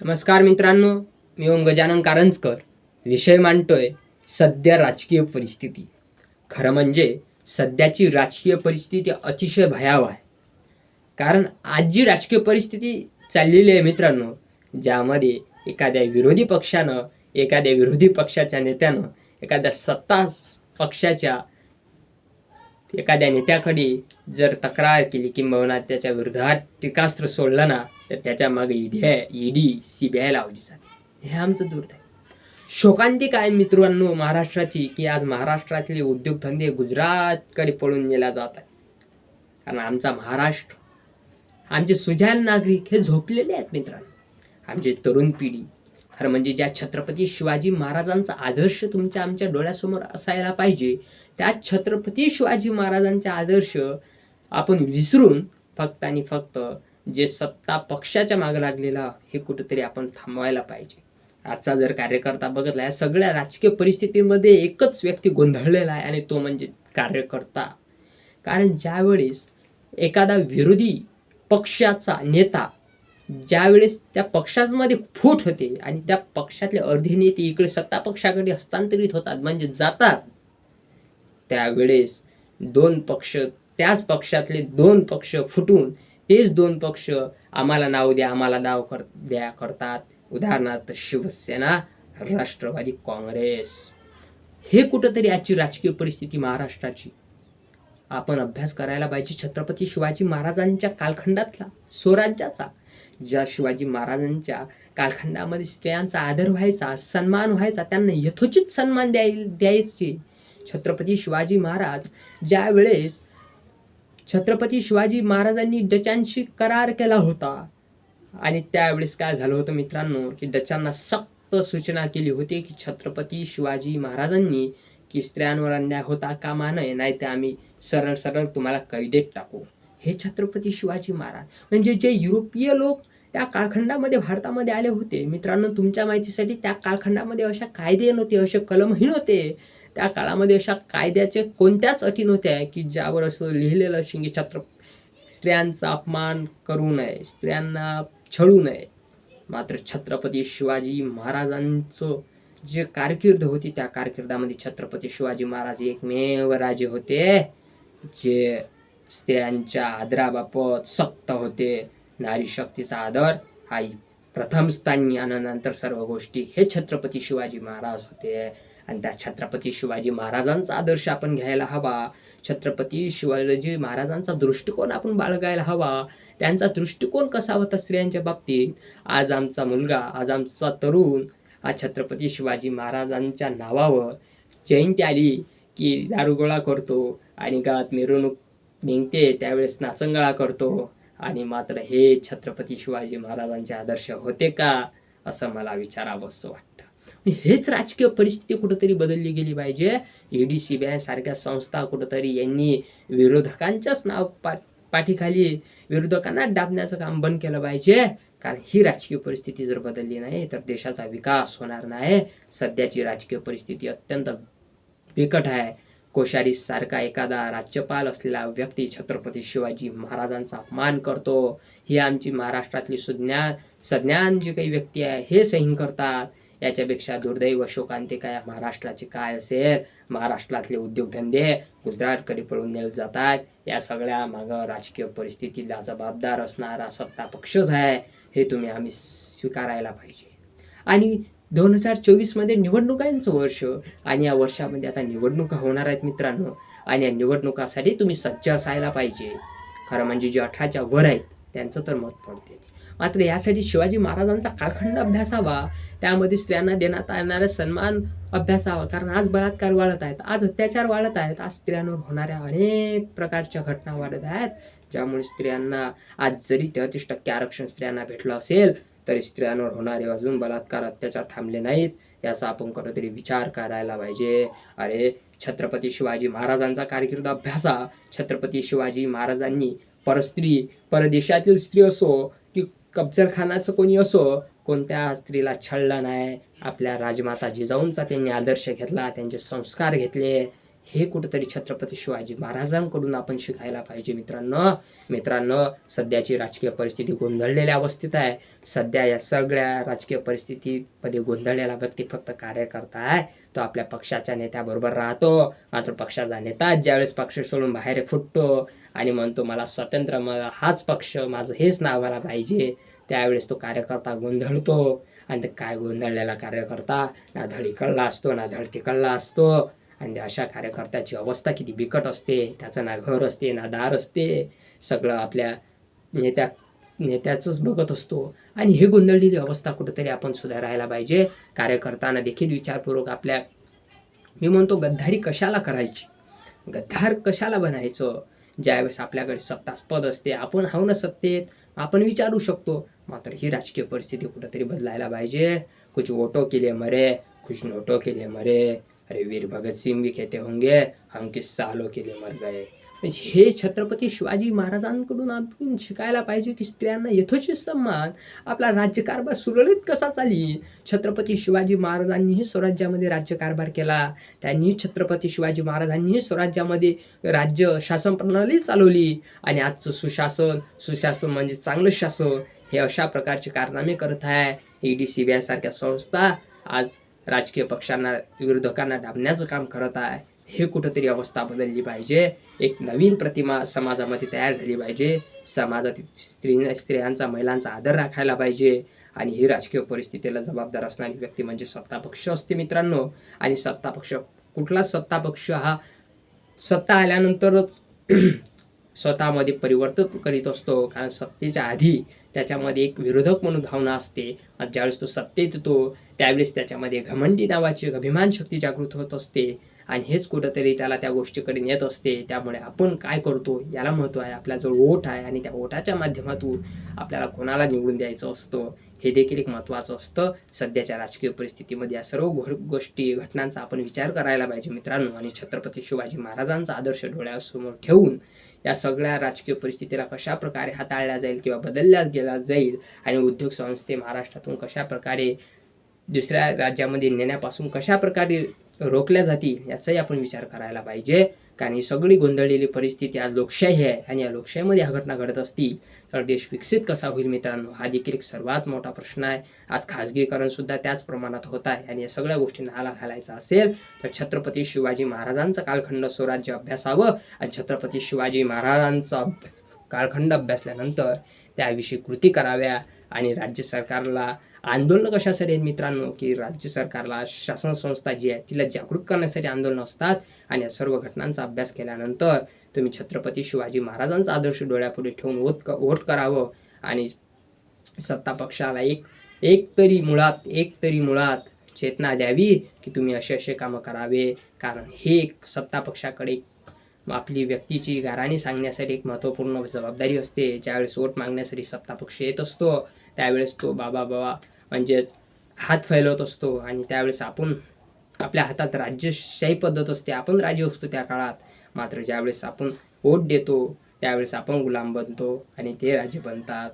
नमस्कार मित्रांनो मी ओम गजानन कारंजकर. विषय मांडतोय सध्या राजकीय परिस्थिती. खरं म्हणजे सध्याची राजकीय परिस्थिती अतिशय भयावह आहे. कारण आज जी राजकीय परिस्थिती चाललेली आहे मित्रांनो ज्यामध्ये एखाद्या विरोधी पक्षानं एखाद्या विरोधी पक्षाच्या नेत्यानं एखाद्या सत्ता पक्षाच्या एखाद्या नेत्याकडे जर तक्रार केली किंबहुना त्याच्या विरोधात टीकास्त्र सोडलं ना तर त्याच्यामागे ED ED C B I लावली जाते. हे आमचं दुर्दैव शोकांतिक आहे मित्रांनो महाराष्ट्राची की आज महाराष्ट्रातले उद्योगधंदे गुजरातकडे पळून नेला जात आहे. कारण आमचा महाराष्ट्र आमचे सुजान नागरिक हे झोपलेले आहेत मित्रांनो. आमची तरुण पिढी खरं म्हणजे ज्या छत्रपती शिवाजी महाराजांचा आदर्श तुमच्या आमच्या डोळ्यासमोर असायला पाहिजे त्या छत्रपती शिवाजी महाराजांचा आदर्श आपण विसरून फक्त आणि फक्त जे सत्ता पक्षाच्या मागे लागलेला हे कुठेतरी आपण थांबवायला पाहिजे. आजचा जर कार्यकर्ता बघितला या सगळ्या राजकीय परिस्थितीमध्ये एकच व्यक्ती गोंधळलेला आहे आणि तो म्हणजे कार्यकर्ता. कारण ज्यावेळेस एखादा विरोधी पक्षाचा नेता ज्यावेळेस त्या पक्षांमध्ये फूट होते आणि त्या पक्षातले अर्धे नेते इकडे सत्ता पक्षाकडे हस्तांतरित होतात म्हणजे जातात त्यावेळेस दोन पक्ष त्याच पक्षातले दोन पक्ष फुटून तेच दोन पक्ष आम्हाला नाव द्या आम्हाला नाव कर द्या करतात. उदाहरणार्थ शिवसेना राष्ट्रवादी काँग्रेस. हे कुठंतरी आजची राजकीय परिस्थिती महाराष्ट्राची. आपण अभ्यास करायला पाहिजे छत्रपती शिवाजी महाराजांच्या कालखंडातला स्वराज्याचा. ज्या शिवाजी महाराजांच्या कालखंडामध्ये स्त्रियांचा आदर व्हायचा सन्मान व्हायचा त्यांना यथोचित सन्मान द्याय द्यायचे. छत्रपती शिवाजी महाराज ज्या वेळेस छत्रपती शिवाजी महाराजांनी डचांशी करार केला होता आणि त्यावेळेस काय झालं होतं मित्रांनो की डचांना सक्त सूचना केली होती की छत्रपती शिवाजी महाराजांनी की स्त्रियांवर अन्याय होता कामा नये नाही तर आम्ही सरळ सरळ तुम्हाला कैदेत टाकू. हे छत्रपती शिवाजी महाराज. म्हणजे जे युरोपीय लोक त्या कालखंडामध्ये भारतामध्ये आले होते. मित्रांनो तुमच्या माहितीसाठी त्या कालखंडामध्ये अशा कायदे नव्हते असे कलमही नव्हते. त्या काळामध्ये अशा कायद्याचे कोणत्याच अटी नव्हत्या की ज्यावर असं लिहिलेलं शिंगे छत्र स्त्रियांचा अपमान करू नये स्त्रियांना छळू नये. मात्र छत्रपती शिवाजी महाराजांचं जे कारकीर्द होती त्या कारकिर्दामध्ये छत्रपती शिवाजी महाराज एकमेव राजे होते. जे स्त्रियांच्या आदराबाबत सक्त होते. नारी शक्तीचा आदर हा प्रथम स्थानी आणि नंतर सर्व गोष्टी हे छत्रपती शिवाजी महाराज होते. आणि त्या छत्रपती शिवाजी महाराजांचा आदर्श आपण घ्यायला हवा. छत्रपती शिवाजी महाराजांचा दृष्टिकोन आपण बाळगायला हवा. त्यांचा दृष्टिकोन कसा होता स्त्रियांच्या बाबतीत? आज आमचा मुलगा आज आमचा तरुण हा छत्रपती शिवाजी महाराजांच्या नावावर जयंती आली की दारुगोळा करतो आणि गावात मिरवणूक निघते त्यावेळेस नाचंगळा करतो. आणि मात्र हे छत्रपती शिवाजी महाराजांचे आदर्श होते का असं मला विचारावंसं वाटतं. हेच राजकीय परिस्थिती कुठंतरी बदलली गेली पाहिजे. ईडी सी बी आय सारख्या संस्था कुठंतरी यांनी विरोधकांच्याच नाव पा पाठीखाली विरोधकांना डाबण्याचं काम बंद केलं पाहिजे. कारण ही राजकीय परिस्थिती जर बदलली नाही तर देशाचा विकास होणार नाही. सध्याची राजकीय परिस्थिती अत्यंत बिकट आहे. कोशारी सारखा एखादा राज्यपाल असलेला व्यक्ती छत्रपती शिवाजी महाराजांचा अपमान करतो. ही आमची महाराष्ट्रातली सुज्ञान सज्ञान जी काही व्यक्ती आहे हे सहीन करतात. याच्यापेक्षा दुर्दैव शोकांतिका या महाराष्ट्राचे काय असेल? महाराष्ट्रातले उद्योगधंदे गुजरातकडे पळून नेले जातात. या सगळ्या मागं राजकीय परिस्थितीला जबाबदार असणारा सत्ता पक्षच आहे हे तुम्ही आम्ही स्वीकारायला पाहिजे. आणि दोन हजार चोवीसमध्ये निवडणुकांचं वर्ष. आणि या वर्षामध्ये आता निवडणुका होणार आहेत मित्रांनो. आणि या निवडणुकासाठी तुम्ही सज्ज असायला पाहिजे. खरं म्हणजे जे अठराच्या वर आहेत त्यांचं तर मत पडतेच. मात्र यासाठी शिवाजी महाराजांचा कालखंड अभ्यासावा त्यामध्ये स्त्रियांना देण्यात येणारा सन्मान अभ्यासावा कारण आज बलात्कार वाढत आहेत आज अत्याचार वाढत आहेत आज स्त्रियांवर होणाऱ्या अनेक प्रकारच्या घटना वाढत आहेत ज्यामुळे स्त्रियांना आज जरी तेहतीस टक्के आरक्षण स्त्रियांना भेटलं असेल तरी स्त्रियांवर होणारे अजून बलात्कार अत्याचार थांबले नाहीत याचा आपण कुठंतरी विचार करायला पाहिजे. अरे छत्रपती शिवाजी महाराजांचा कारकीर्द अभ्यासा छत्रपती शिवाजी महाराजांनी परस्त्री परदेशातील स्त्री असो की कब्जरखानाचं कोणी असो कोणत्या स्त्रीला छळलं नाही आपल्या राजमाता जिजाऊंचा त्यांनी आदर्श घेतला त्यांचे संस्कार घेतले. हे कुठंतरी छत्रपती शिवाजी महाराजांकडून आपण शिकायला पाहिजे मित्रांनो. मित्रांनो सध्याची राजकीय परिस्थिती गोंधळलेल्या अवस्थेत आहे. सध्या या सगळ्या राजकीय परिस्थितीमध्ये गोंधळलेला व्यक्ती फक्त कार्यकर्ता आहे. तो आपल्या पक्षाच्या नेत्याबरोबर राहतो. मात्र पक्षाचा नेता ज्यावेळेस पक्ष सोडून बाहेर फुटतो आणि म्हणतो मला स्वतंत्र मला हाच पक्ष माझं हेच नाव मला पाहिजे. त्यावेळेस तो कार्यकर्ता गोंधळतो. आणि ते काय गोंधळलेला कार्यकर्ता? ना धड इकडला असतो ना धड तिकडला असतो. आणि अशा कार्यकर्त्याची अवस्था किती बिकट असते त्याचं ना घर असते ना दार असते सगळं आपल्या नेत्या नेत्याचंच बघत असतो. आणि ही गोंधळलेली अवस्था कुठेतरी आपण सुधारायला पाहिजे. कार्यकर्त्यांना देखील विचारपूर्वक आपल्या मी म्हणतो गद्दारी कशाला करायची? गद्दार कशाला बनायचं? ज्यावेळेस आपल्याकडे सत्तास्पद असते आपण हाव न सत्तेत? आपण विचारू शकतो. मात्र ही राजकीय परिस्थिती कुठेतरी बदलायला पाहिजे. कुछ वोटो केले मरे कुछ नोटो के लिए मरे अरे वीर भगत सिंह भी कहते होंगे हम किस सालों के लिए मर गए? म्हणजे हे छत्रपती शिवाजी महाराजांकडून आपण शिकायला पाहिजे की स्त्रियांना यथोचित सन्मान आपला राज्यकारभार सुरळीत कसा चाली छत्रपती शिवाजी महाराजांनीही स्वराज्यामध्ये राज्यकारभार केला. त्यांनी छत्रपती शिवाजी महाराजांनीही स्वराज्यामध्ये राज्य शासन प्रणाली चालवली. आणि आजचं सुशासन सुशासन म्हणजे चांगलं शासन हे अशा प्रकारचे कारनामे करत आहे. E D C B I सारख्या संस्था आज राजकीय पक्षांना विरोधकांना डाबण्याचं काम करत आहे. हे कुठंतरी अवस्था बदलली पाहिजे. एक नवीन प्रतिमा समाजामध्ये तयार झाली पाहिजे. समाजात स्त्री स्त्रियांचा महिलांचा आदर राखायला पाहिजे. आणि ही राजकीय परिस्थितीला जबाबदार असणारी व्यक्ती म्हणजे सत्ता पक्ष असते मित्रांनो. आणि सत्ता पक्ष कुठलाच सत्ता पक्ष हा? सत्ता आल्यानंतरच स्वतःमध्ये परिवर्तन करीत असतो. कारण सत्तेच्या आधी त्याच्यामध्ये एक विरोधक म्हणून भावना असते. आणि ज्यावेळेस तो सत्तेत येतो त्यावेळेस त्याच्यामध्ये घमंडी नावाची अभिमान शक्ती जागृत होत असते. आणि हेच कुठंतरी त्याला त्या गोष्टीकडे नेत असते. त्यामुळे आपण काय करतो? याला महत्त्व आहे. आपला जो आहे आणि त्या ओठाच्या माध्यमातून आपल्याला कोणाला निवडून द्यायचं असतं? हे देखील एक महत्त्वाचं असतं. सध्याच्या राजकीय परिस्थितीमध्ये या सर्व गो- गोष्टी घटनांचा आपण विचार करायला पाहिजे मित्रांनो. आणि छत्रपती शिवाजी महाराजांचा आदर्श डोळ्यासमोर ठेवून या सगळ्या राजकीय परिस्थितीला कशा प्रकारे हाताळल्या जाईल किंवा बदलल्या गेला जाईल आणि उद्योग संस्थे महाराष्ट्रातून कशा प्रकारे दुसऱ्या राज्यामध्ये नेण्यापासून कशा प्रकारे रोखल्या जातील याचाही आपण विचार करायला पाहिजे. कारण ही सगळी गोंधळलेली परिस्थिती आज लोकशाही आहे आणि या लोकशाहीमध्ये ह्या घटना घडत असतील तर देश विकसित कसा होईल मित्रांनो? हा देखील एक सर्वात मोठा प्रश्न आहे. आज खाजगीकरणसुद्धा त्याच प्रमाणात होत आहे आणि या सगळ्या गोष्टींना आला घालायचा असेल तर छत्रपती शिवाजी महाराजांचा कालखंड स्वराज्य अभ्यासावं आणि छत्रपती शिवाजी महाराजांचा काळखंड कालखंड अभ्यासल्यानंतर त्याविषयी कृती कराव्या आणि राज्य सरकारला आंदोलन कशासाठी आहेत मित्रांनो? की राज्य सरकारला शासन संस्था जी आहे तिला जागृत करण्यासाठी आंदोलन असतात आणि या सर्व घटनांचा अभ्यास केल्यानंतर तुम्ही छत्रपती शिवाजी महाराजांचा आदर्श डोळ्यापुढे ठेवून वोट क वोट करावं आणि सत्ता पक्षाला एक एक तरी मुळात एक तरी मुळात चेतना द्यावी की तुम्ही असे असे कामं करावे. कारण हे एक सत्ता पक्षाकडे आपली व्यक्तीची गाराणी सांगण्यासाठी एक महत्त्वपूर्ण जबाबदारी असते. ज्यावेळेस वोट मागण्यासाठी सत्तापक्ष येत असतो त्यावेळेस तो बाबा बाबा म्हणजेच हात फैलवत असतो आणि त्यावेळेस आपण आपल्या हातात राज्यशाही पद्धत असते आपण राजे असतो त्या काळात. मात्र ज्यावेळेस आपण वोट देतो त्यावेळेस आपण गुलाम बनतो आणि ते राजे बनतात.